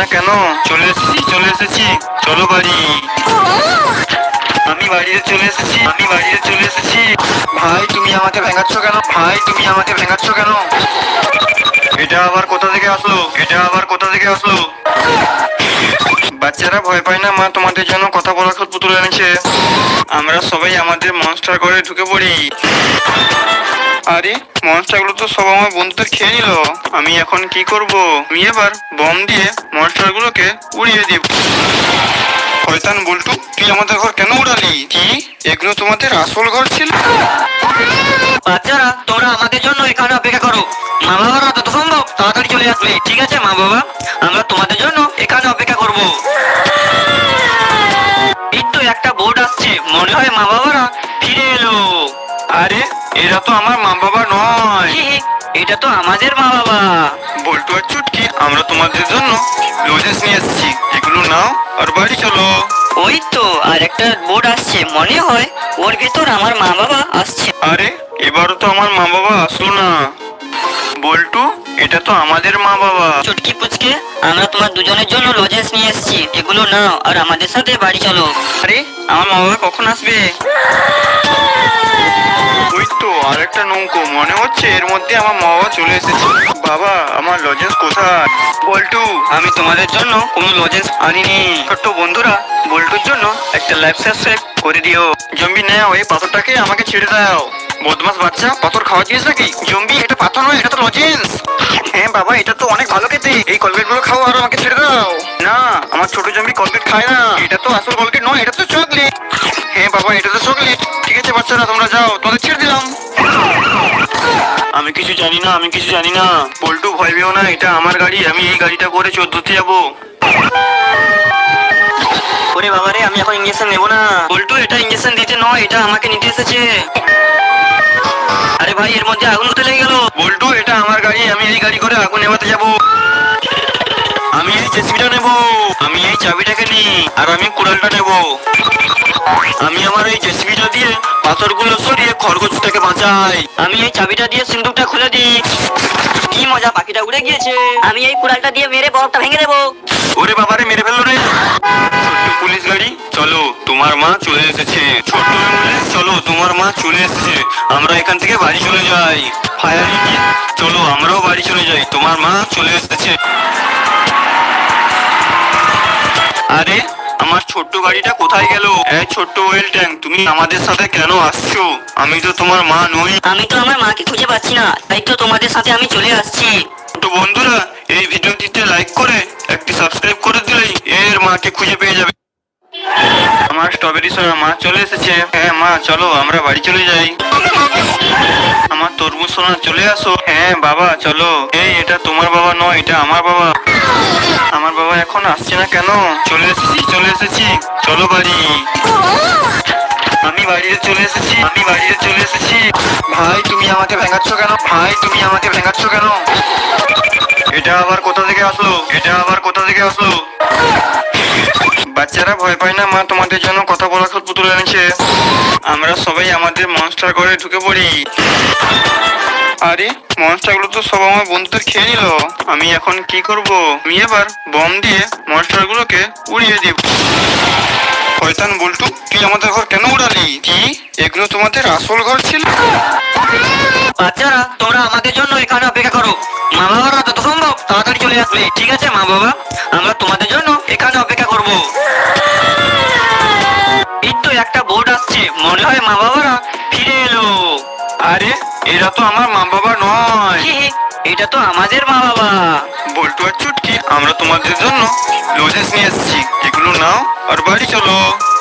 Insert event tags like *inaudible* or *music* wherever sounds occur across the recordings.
না কেন? চলে এসেছি চলে এসেছি। চলো বাড়ি। আমি বাড়িতে চলে এসেছি, আমি বাড়িতে চলে এসেছি। ভাই, তুমি আমাকে ভেঙাচ্ছ কেন? ভাই, তুমি আমাকে ভেঙাচ্ছ কেন? এটা আবার কোথা থেকে আসলো? এটা আবার কোথা থেকে আসলো? বাচ্চারা ভয় পায় না, মা? তোমাদের জন্য কথা বলার পুতুল এনেছে। আমরা সবাই আমাদের মনস্টার ঘরে ঢুকে পড়ি। আরে মনস্টারগুলো তো সব আমার বন্ধুদের খেয়ে নিল। আমি এখন কি করব? আমি এবার বম দিয়ে মনস্টারগুলোকে উড়িয়ে দিব। শয়তান বল্টু তুই আমাদের ঘর কেন উড়ালি? কি? এগুলো তোমাদের আসল ঘর ছিল? বাচ্চারা তোমরা আমাদের জন্য এখানে অপেক্ষা করো। মা বাবারা যত সম্ভব তাড়াতাড়ি চলে আসবে ঠিক আছে মা বাবা? আমরা তোমাদের জন্য এখানে অপেক্ষা করব। এই তো একটা বোর্ড আসছে। মনে হয় মা বাবারা ফিরে এলো। আরে এরা তো আমার মা বাবা নয় এটা তো আমাদের মা বাবা বল্টু আর চুটকি আমরা তোমাদের জন্য লজেন্স নিয়ে এসেছি। এগুলো নাও আর বাড়ি চলো। ওই তো আর একটা বোর্ড আসছে মনে হয় ওর ভেতর আমার মা বাবা আসছে। আরে এবারও তো আমার মা বাবা আসলো না। বল্টু এটা তো আমাদের মা বাবা চুটকি পুচকে আমরা তোমার দুজনের জন্য লজেন্স নিয়ে এসেছি। এগুলো নাও আর আমাদের সাথে বাড়ি চলো। আরে আমার মা বাবা কখন আসবে? *laughs* ওই তো আরেকটা নৌকো। মনে হচ্ছে এর মধ্যে আমার মা বাবা চলে এসেছে। বাবা, আমার লজেন্স কোথায়? বল্টু, আমি তোমাদের জন্য কোনো লজেন্স আনিনি। ছোট্ট বন্ধুরা, বল্টুর জন্য একটা লাইফ সাবস্ক্রাইব করে দিও। জম্বি, নাও, এই পাথরটাকে আমাকে ছেড়ে দাও। বদমাস বাচ্চা, পাথর খাওয়া জিনিস নাকি? জম্বি, এটা পাথর নয়, এটা তো লজেন্স হ্যাঁ বাবা, এটা তো অনেক ভালো খেতে। এই কলগেটগুলো খাও আর আমাকে ছেড়ে দাও। না, আমার ছোট জম্বি কলগেট খায় না। এটা তো আসল কলগেট নয়, এটা তো চকলেট হ্যাঁ বাবা, এটা তো চকলেট ঠিক আছে বাচ্চারা, তোমরা যাও, তোমাদের ছেড়ে দিলাম। আমি কিছু জানি না, আমি কিছু জানি না। বল্টু ভয় পেও না, এটা আমার গাড়ি, আমি এই গাড়িটা করে চোদ্দতে যাব। ওরে বাবা রে আমি এখন ইঞ্জেকশন নেব না। বল্টু এটা ইঞ্জেকশন দিতে নয়, এটা আমাকে নিতে এসেছে। আরে ভাই, এর মধ্যে আগুন কোথায় লেগে গেল। বল্টু, এটা আমার গাড়ি, আমি এই গাড়ি করে আগুন নেভাতে যাব। আমি এই জেসিবিটা নেব। আমি এই চাবিটাকে নিই, আর আমি কুড়ালটা নেব। আমি আমার এই জেসিবিটা দিয়ে পাথরগুলো সরিয়ে খরগোশটাকে বাঁচাই। আমি এই চাবিটা দিয়ে সিন্দুকটা খুলে দিই। কি মজা পাখিটা উড়ে গিয়েছে। আমি এই কুড়ালটা দিয়ে মেরে বরফটা ভেঙে দেবো। ওরে বাবারে মেরে ফেলল রে। ছোট্ট পুলিশ গাড়ি চলো তোমার মা চলে এসেছে। ছোট্ট চলো তোমার মা চলে এসেছে। আমরা এখান থেকে বাড়ি চলে যাই। ফায়ার ইঞ্জিন চলো আমরাও বাড়ি চলে যাই। তোমার মা চলে এসেছে। আরে আমার ছোট্ট গাড়িটা কোথায় গেল? এই ছোট্ট ওয়েল ট্যাঙ্ক তুমি আমাদের সাথে কেন আসছো? আমি তো তোমার মা নই। আমি তো আমার মাকে খুঁজে পাচ্ছি না তাই তো তোমাদের সাথে আমি চলে আসছি। তো বন্ধুরা এই ভিডিওটিতে লাইক করে একটি সাবস্ক্রাইব করে দিলেই এর মাকে খুঁজে পেয়ে যাবে। আমার স্ট্রবেরি সোনা মা চলে এসেছে। হ্যাঁ মা চলো আমরা বাড়ি চলে যাই। আমার তরমুজ সোনা চলে আসো। হ্যাঁ বাবা, চলো। এই, এটা তোমার বাবা নয়, এটা আমার বাবা। আমার বাবা এখন আসছে না কেন? চলে এসেছি চলে এসেছি। চলো বাড়ি। আমি বাড়িতে চলে এসেছি, আমি বাড়িতে চলে এসেছি। ভাই, তুমি আমাকে ভেঙাচ্ছ কেন? ভাই, তুমি আমাকে ভেঙাচ্ছ কেন? এটা আবার কোথা থেকে আসলো? এটা আবার কোথা থেকে আসলো? বাচ্চারা ভয় পায় না মা, তোমাদের জন্য কথা বলার পুতুল এনেছে আমরা সবাই আমাদের মনস্টার ঘরে ঢুকে পড়ি। আরে মনস্টারগুলো তো সব আমার বন্ধুদের খেয়ে নিল। আমি এখন কি করব? আমি এবার বম দিয়ে মনস্টারগুলোকে উড়িয়ে দিব। শয়তান বল্টু, তুই আমাদের ঘর কেন উড়ালি? কি? এগুলো তোমাদের আসল ঘর ছিল? বাচ্চারা, তোমরা আমাদের জন্য এখানে অপেক্ষা করো। মা বাবারা যত সম্ভব তাড়াতাড়ি চলে আসবে। ঠিক আছে, মা বাবা? আমরা তোমাদের জন্য এখানে অপেক্ষা করব। একটা বোর্ড আসছে। মনে হয় মা বাবারা ফিরে এলো। আরে এরা তো আমার মা বাবা নয়। এটা তো আমাদের মা বাবা। বল্টু আর চুটকি আমরা তোমাদের জন্য লজেন্স নিয়ে এসেছি। এগুলো নাও আর বাড়ি চলো।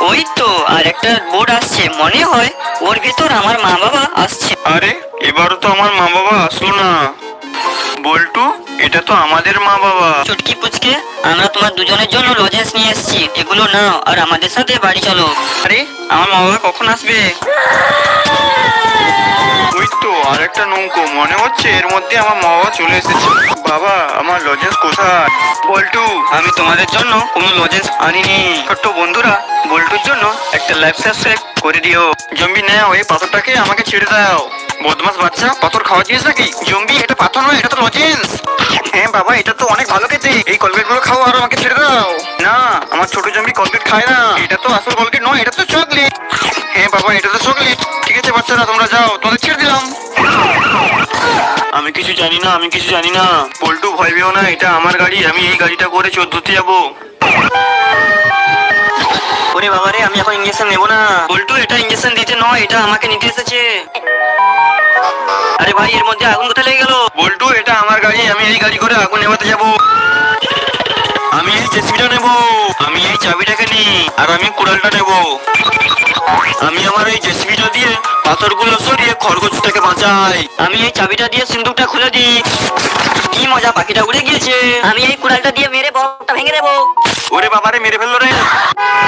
ওই তো আর একটা বোর্ড আসছে। মনে হয় ওর ভেতর আমার মা বাবা আসছে। আরে এবারও তো আমার মা বাবা আসলো না। বল্টু এটা তো আমাদের মা বাবা। চুটকি পুচকে আমরা তোমার দুজনের জন্য লজেন্স নিয়ে এসেছি। এগুলো নাও আর আমাদের সাথে বাড়ি চলো। আরে আমার মা বাবা কখন আসবে? ওই তো আরেকটা নৌকো মনে হচ্ছে এর মধ্যে আমার মা বাবা চলে এসেছে। বাবা আমার লজেন্স কোথায়? বল্টু আমি তোমাদের জন্য কোনো লজেন্স আনিনি। ছোট্ট বন্ধুরা বল্টুর জন্য একটা লাইফ সাবস্ক্রাইব করে দিও। জম্বি নাও এই পাথরটাকে আমাকে ছেড়ে দাও। বদমাস বাচ্চা পাথর খাওয়া জিনিস নাকি? জম্বি এটা পাথর নয় এটা তো লজেন্স হ্যাঁ বাবা এটা তো অনেক ভালো খেতে। এই কলগেটগুলো খাও আর আমাকে ছেড়ে দাও। না আমার ছোট জম্বি কলগেট খায় না। এটা তো আসল কলগেট নয় এটা তো চকলেট। হ্যাঁ বাবা এটা তো চকলেট। ঠিক আছে বাচ্চারা তোমরা যাও তোমাদের ছেড়ে দিলাম। আমি কিছু জানি না আমি কিছু জানি না। পল্টু ভয় পেও না এটা আমার গাড়ি আমি এই গাড়িটা করে চোদ্দতে যাব। ওরে বাবা রে আমি এখন ইঞ্জেকশন নেব না। বল্টু এটা ইঞ্জেকশন দিতে নয় এটা আমাকে নিতে এসেছে। আরে ভাই, এর মধ্যে আগুন কোথায় লেগে গেল? বল্টু, এটা আমার গাড়ি, আমি এই গাড়ি করে আগুন নেভাতে যাব। আমি এই জেসিবিটা নেব। আমি চাবিটাকে নিই আর আমি কুড়ালটা নেব। আমি আমার এই জেসিবিটা দিয়ে পাথরগুলো সরিয়ে খরগোশটাকে বাঁচাই। আমি এই চাবিটা দিয়ে সিন্দুকটা খুলে দিই। কি মজা, পাখিটা উড়ে গিয়েছে। আমি এই কুড়ালটা দিয়ে মেরে বকটা ভেঙে দেবো। ওরে বাবারে, মেরে ফেলল রে।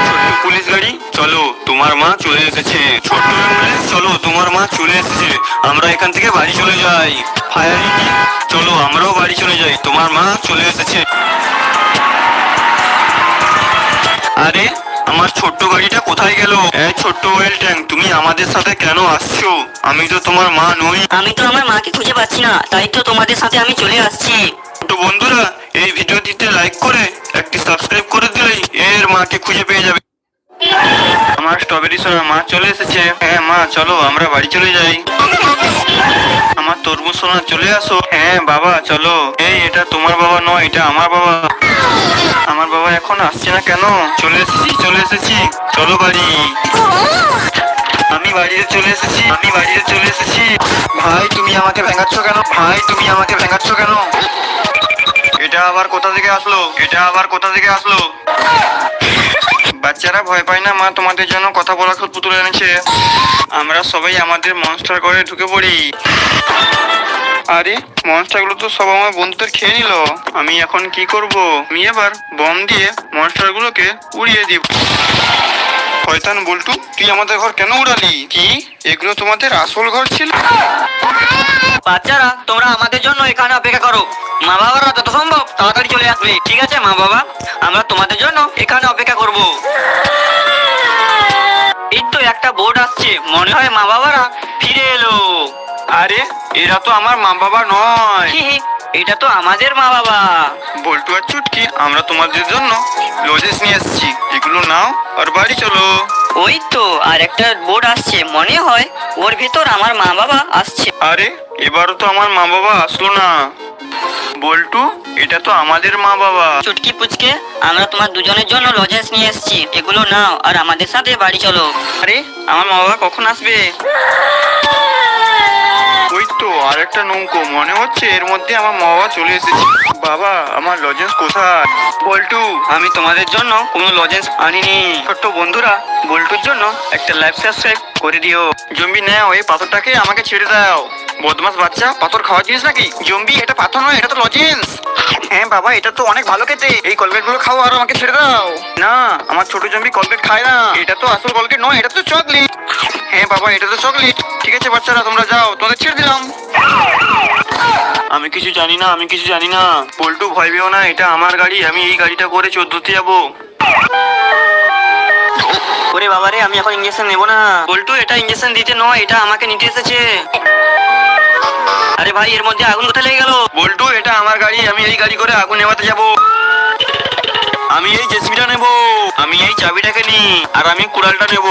ছোট্ট পুলিশ গাড়ি, চলো, তোমার মা চলে এসেছে। ছোট্ট অ্যাম্বুলেন্স চলো, তোমার মা চলে এসেছে। আমরা এখান থেকে বাড়ি চলে যাই। ফায়ার, চলো, আমরাও বাড়ি চলে যাই। তোমার মা চলে এসেছে। আরে আমার ছোট্ট গাড়িটা কোথায় গেল? এই ছোট্ট অয়েল ট্যাঙ্ক তুমি আমাদের সাথে কেন আসছো? আমি তো তোমার মা নই। আমি তো আমার মাকে খুঁজে পাচ্ছি না তাই তো তোমাদের সাথে আমি চলে আসছি। তো বন্ধুরা এই ভিডিওটিতে লাইক করে একটি সাবস্ক্রাইব করে দিলেই এর মাকে খুঁজে পেয়ে যাবে। আমার স্ট্রবেরি সোনা মা চলে এসেছে। হ্যাঁ মা, চলো আমরা বাড়ি চলে যাই। আমার তরমুজ সোনা, চলে আসো। হ্যাঁ বাবা, চলো। এই, এটা তোমার বাবা নয়, এটা আমার বাবা। আমার বাবা এখন আসছে না কেন? চলে এসেছি চলে এসেছি। চলো বাড়ি। আমি বাড়িতে চলে এসেছি, আমি বাড়িতে চলে এসেছি। ভাই, তুমি আমাকে ভেঙাচ্ছ কেন? ভাই, তুমি আমাকে ভেঙাচ্ছ কেন? এটা আবার কোথা থেকে আসলো? এটা আবার কোথা থেকে আসলো? বাচ্চারা ভয় পায় না, মা তোমাদের জন্য কথা বলার খুব তুলে এনেছে। আমরা সবাই আমাদের মনস্টার করে ঢুকে পড়ি। আরে মনস্টারগুলো তো সব আমার বন্ধুদের খেয়ে নিল। আমি এখন কি করব? আমি এবার বম দিয়ে মনস্টারগুলোকে উড়িয়ে দিব। শয়তান বল্টু, তুই আমাদের ঘর কেন উড়ালি? কি? এগুলো তোমাদের আসল ঘর ছিল? বাচ্চারা, তোমরা আমাদের জন্য এখানে অপেক্ষা করো। মা বাবারা, যত সম্ভব তাড়াতাড়ি চলে আসবে। ঠিক আছে, মা বাবা? আমরা তোমাদের জন্য এখানে অপেক্ষা করব। এই তো একটা বোর্ড আসছে। মনে হয় মা বাবারা ফিরে এলো। আরে এরা তো আমার মা বাবা নয় এটা তো আমাদের মা বাবা বল্টু আর চুটকি আমরা তোমাদের জন্য লজেস নিয়ে এসেছি। এগুলো নাও আর বাড়ি চলো। ওই তো আর একটা বোর্ড আসছে মনে হয় ওর ভিতর আমার মা বাবা আসছে। আরে এবারও তো আমার মা বাবা আসলো না। বল্টু এটা তো আমাদের মা বাবা চুটকি পুচকে আমরা তোমার দুজনের জন্য লজেন্স নিয়ে এসেছি। এগুলো নাও আর আমাদের সাথে বাড়ি চলো। আরে আমার মা বাবা কখন আসবে? ওই তো আর একটা নৌকো। মনে হচ্ছে এর মধ্যে আমার মা বাবা চলে এসেছে। বাবা, আমার লজেন্স কোথায়? বল্টু, আমি তোমাদের জন্য কোনো লজেন্স আনিনি। ছোট্ট বন্ধুরা, বল্টুর জন্য একটা লাইফ সাবস্ক্রাইব করে দিও। জম্বি, নাও, এই পাথরটাকে আমাকে ছেড়ে দাও। বদমাস বাচ্চা, পাথর খাওয়া জিনিস নাকি? জম্বি, এটা পাথর নয়, এটা তো লজেন্স হ্যাঁ বাবা, এটা তো অনেক ভালো খেতে। এই কলগেটগুলো খাও আর আমাকে ছেড়ে দাও। না, আমার ছোট জম্বি কলগেট খায় না। এটা তো আসল কলগেট নয়, এটা তো চকলেট হ্যাঁ বাবা, এটা তো চকলেট আছে বাচ্চারা তোমরা যাও তোমাদের ছেড়ে দিলাম। আমি কিছু জানি না আমি কিছু জানি না। পল্টু ভয় পেও না এটা আমার গাড়ি আমি এই গাড়িটা করে চোদ্দতে যাব। ওরে বাবা রে আমি এখন ইঞ্জেকশন নেব না। বল্টু এটা ইঞ্জেকশন দিতে নয় এটা আমাকে নিতে এসেছে। আরে ভাই এর মধ্যে আগুন কোথায় লেগে গেল? বল্টু এটা আমার গাড়ি আমি এই গাড়ি করে আগুন নেভাতে যাব। আমি এই জেসিবিটা নেব আমি এই চাবিটাকে নিই আর আমি কুড়ালটা নেব।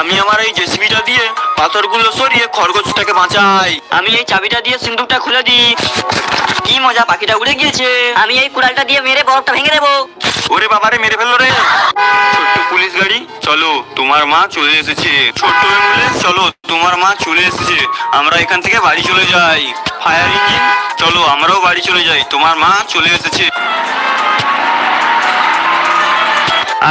আমি আমার এই জেসিবিটা দিয়ে পাথরগুলো সরিয়ে খরগোশটাকে বাঁচাই। আমি এই চাবিটা দিয়ে সিন্দুকটা খুলে দিই। কি মজা পাখিটা উড়ে গিয়েছে। আমি এই কুড়ালটা দিয়ে মেরে বরফটা ভেঙে দেবো। ওরে বাবারে মেরে ফেলল রে। ছোট্ট পুলিশ গাড়ি চলো তোমার মা চলে এসেছে। ছোট্ট অ্যাম্বুলেন্স চলো তোমার মা চলে এসেছে। আমরা এখান থেকে বাড়ি চলে যাই। ফায়ার ইঞ্জিন চলো আমরাও বাড়ি চলে যাই। তোমার মা চলে এসেছে।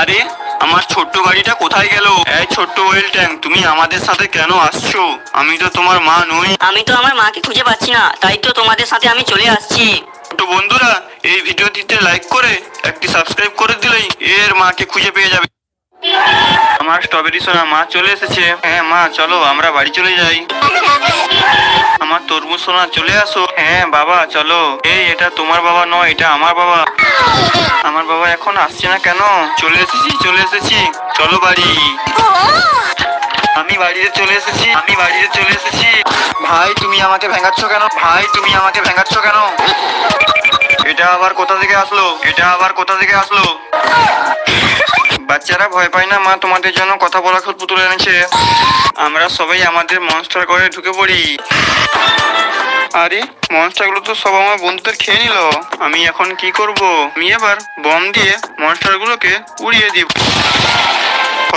আরে আমার ছোট্ট গাড়িটা কোথায় গেল? এই ছোট্ট ওয়েল ট্যাঙ্ক তুমি আমাদের সাথে কেন আসছো? আমি তো তোমার মা নই। আমি তো আমার মাকে খুঁজে পাচ্ছি না তাই তো তোমাদের সাথে আমি চলে আসছি। তো বন্ধুরা এই ভিডিওটিতে লাইক করে একটি সাবস্ক্রাইব করে দিলেই এর মাকে খুঁজে পেয়ে যাবে। আমার স্ট্রবেরি সোনা মা চলে এসেছে। হ্যাঁ মা, চলো, আমরা বাড়ি চলে যাই। আমার তরমুজ সোনা, চলে আসো। হ্যাঁ বাবা, চলো। এই, এটা তোমার বাবা নয়, এটা আমার বাবা। আমার বাবা এখন আসছে না কেন? চলে এসেছি চলে এসেছি। চলো বাড়ি। আমি বাড়িতে চলে এসেছি, আমি বাড়িতে চলে এসেছি। ভাই, তুমি আমাকে ভেঙাচ্ছ কেন? ভাই, তুমি আমাকে ভেঙাচ্ছ কেন? এটা আবার কোথা থেকে আসলো? এটা আবার কোথা থেকে আসলো? বাচ্চারা ভয় পায় না, মা? তোমাদের জন্য কথা বলা খুব পুতুল এনেছে। আমরা সবাই আমাদের মনস্টার করে ঢুকে পড়ি। আরে মনস্টারগুলো তো সব আমার বন্ধুদের খেয়ে নিল। আমি এখন কি করব? আমি এবার বম দিয়ে মনস্টারগুলোকে উড়িয়ে দিব।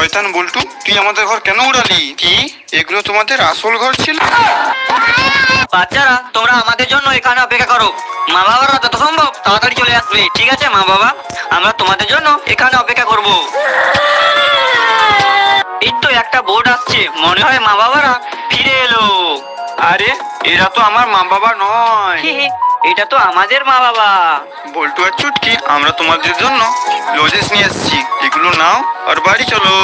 শয়তান বল্টু তুই আমাদের ঘর কেন উড়ালি? কি? এগুলো তোমাদের আসল ঘর ছিল? বাচ্চারা তোমরা আমাদের জন্য এখানে অপেক্ষা করো। মা বাবারা যত সম্ভব তাড়াতাড়ি চলে আসবে ঠিক আছে মা বাবা? আমরা তোমাদের জন্য এখানে অপেক্ষা করব। এই তো একটা বোর্ড আসছে মনে হয় মা বাবারা ফিরে এলো। আরে এরা তো আমার মা বাবা নয়। এটা তো আমাদের মা বাবা বল্টু আর চুটকি আমরা তোমাদের জন্য লজেস নিয়ে এসেছি। এগুলো নাও আর বাড়ি চলো।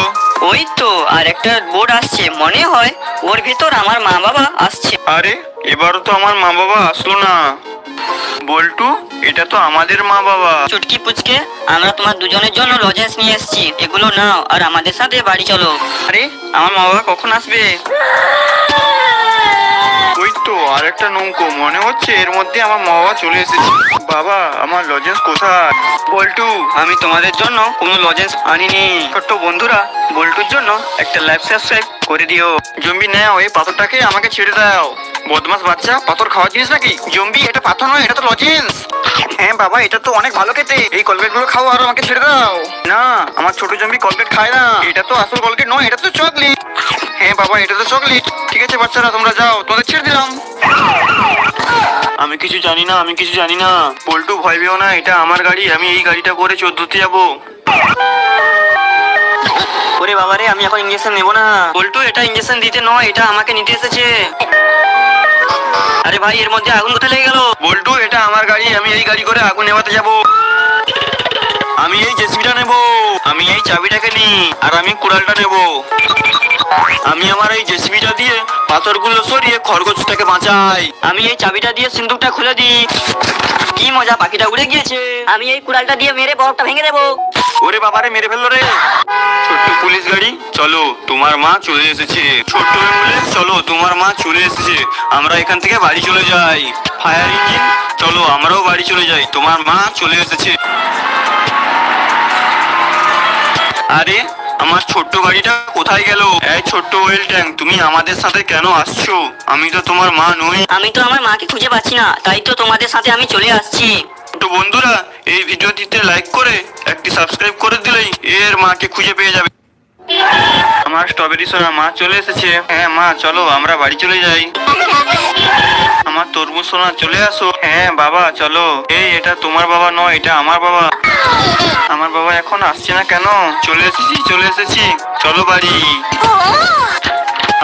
ওই তো আর একটা বোর্ড আসছে মনে হয় ওর ভিতর আমার মা বাবা আসছে। আরে এবারও তো আমার মা বাবা আসলো না। বল্টু এটা তো আমাদের মা বাবা চুটকি পুচকে আমরা তোমার দুজনের জন্য লজেন্স নিয়ে এসেছি। এগুলো নাও আর আমাদের সাথে বাড়ি চলো। আরে আমার মা বাবা কখন আসবে? ওই তো আর নৌকো, মনে হচ্ছে এর মধ্যে আমার মা বাবা চলে এসেছে। বাবা, আমার লজেন্স কোথায়? বল্টু, আমি তোমাদের জন্য কোনো লজেন্স আনিনি। ছোট্ট বন্ধুরা, বল্টুর জন্য একটা লাইফ সাবস্ক্রাইব করে দিও। জম্বি, নাও, এই পাথরটাকে আমাকে ছেড়ে দাও। বদমাস বাচ্চা, পাথর খাওয়ার জিনিস নাকি? জম্বি, এটা পাথর নয়, এটা তো লজেন্স হ্যাঁ বাবা, এটা তো অনেক ভালো খেতে। এই কলগেটগুলো খাও আর আমাকে ছেড়ে দাও। না, আমার ছোট জম্বি কলগেট খায় না। এটা তো আসল কলগেট নয়, এটা তো চকলেট হ্যাঁ বাবা এটা তো চকলেট ঠিক আছে বাচ্চারা তোমরা যাও তোদের ছেড়ে দিলাম। আমি কিছু জানি না আমি কিছু জানি না। পল্টু ভয় পেও না এটা আমার গাড়ি আমি এই গাড়িটা করে চোদ্দতে যাব। ওরে বাবারে আমি এখন ইঞ্জেকশন নেব না। বল্টু এটা ইঞ্জেকশন দিতে নয় এটা আমাকে নিতে এসেছে। আরে ভাই এর মধ্যে আগুন কোথায় লেগে গেল? বল্টু এটা আমার গাড়ি আমি এই গাড়ি করে আগুন নেভাতে যাব। আমি এই জেসিবিটা নেব। আমি এই চাবিটাকে নিই আর আমি কুড়ালটা নেব। আমি আমার এই জেসিবিটা দিয়ে পাথরগুলো সরিয়ে খরগোশটাকে বাঁচাই। আমি এই চাবিটা দিয়ে সিন্দুকটা খুলে দিই। কি মজা পাখিটা উড়ে গিয়েছে। আমি এই কুড়ালটা দিয়ে মেরে বরফটা ভেঙে দেবো। ওরে বাবারে মেরে ফেলল রে। ছোট্ট পুলিশ গাড়ি চলো তোমার মা চলে এসেছে। ছোট্ট অ্যাম্বুলেন্স চলো তোমার মা চলে এসেছে। আমরা এখান থেকে বাড়ি চলে যাই। ফায়ার ইঞ্জিন চলো আমরাও বাড়ি চলে যাই। তোমার মা চলে এসেছে। আরে আমার ছোট্ট গাড়িটা কোথায় গেল? এই ছোট্ট ওয়েল ট্যাঙ্ক তুমি আমাদের সাথে কেন আসছো? আমি তো তোমার মা নই। আমি তো আমার মাকে খুঁজে পাচ্ছি না তাই তো তোমাদের সাথে আমি চলে আসছি। তো বন্ধুরা এই ভিডিওটিতে লাইক করে একটি সাবস্ক্রাইব করে দিলেই এর মাকে খুঁজে পেয়ে যাবে। আমার স্ট্রবেরি সোনা মা চলে এসেছে। হ্যাঁ মা চলো আমরা বাড়ি চলে যাই। আমার তরমুজ সোনা চলে আসো। হ্যাঁ বাবা চলো। এই এটা তোমার বাবা নয় এটা আমার বাবা। আমার বাবা এখন আসছে না কেন? চলে এসেছি চলে এসেছি। চলো বাড়ি।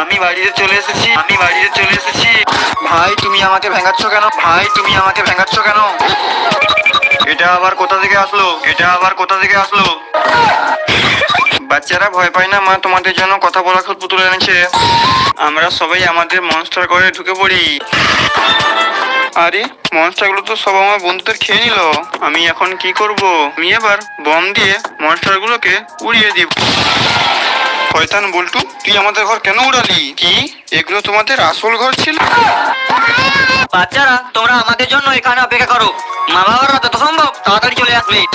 আমি বাড়িতে চলে এসেছি, আমি বাড়িতে চলে এসেছি। ভাই, তুমি আমাকে ভেঙাচ্ছ কেন? ভাই, তুমি আমাকে ভেঙাচ্ছ কেন? এটা আবার কোথা থেকে আসলো? এটা আবার কোথা থেকে আসলো? বাচ্চারা ভয় পায় না, মা? তোমাদের জন্য কথা বলা পুতুল এনেছে। আমরা সবাই আমাদের মনস্টার করে ঢুকে পড়ি। আরে, মনস্টারগুলো তো সব আমার বন্ধুদের খেয়ে নিল। আমি এখন কি করব? আমি এবার বম দিয়ে মনস্টারগুলোকে উড়িয়ে দিব। শয়তান বল্টু, তুই আমাদের ঘর কেন উড়ালি? কি? এগুলো তোমাদের আসল ঘর ছিল? বাচ্চারা, তোমরা আমাদের জন্য এখানে অপেক্ষা করো। মা বাবারা যত সম্ভব তাড়াতাড়ি চলে আসবে।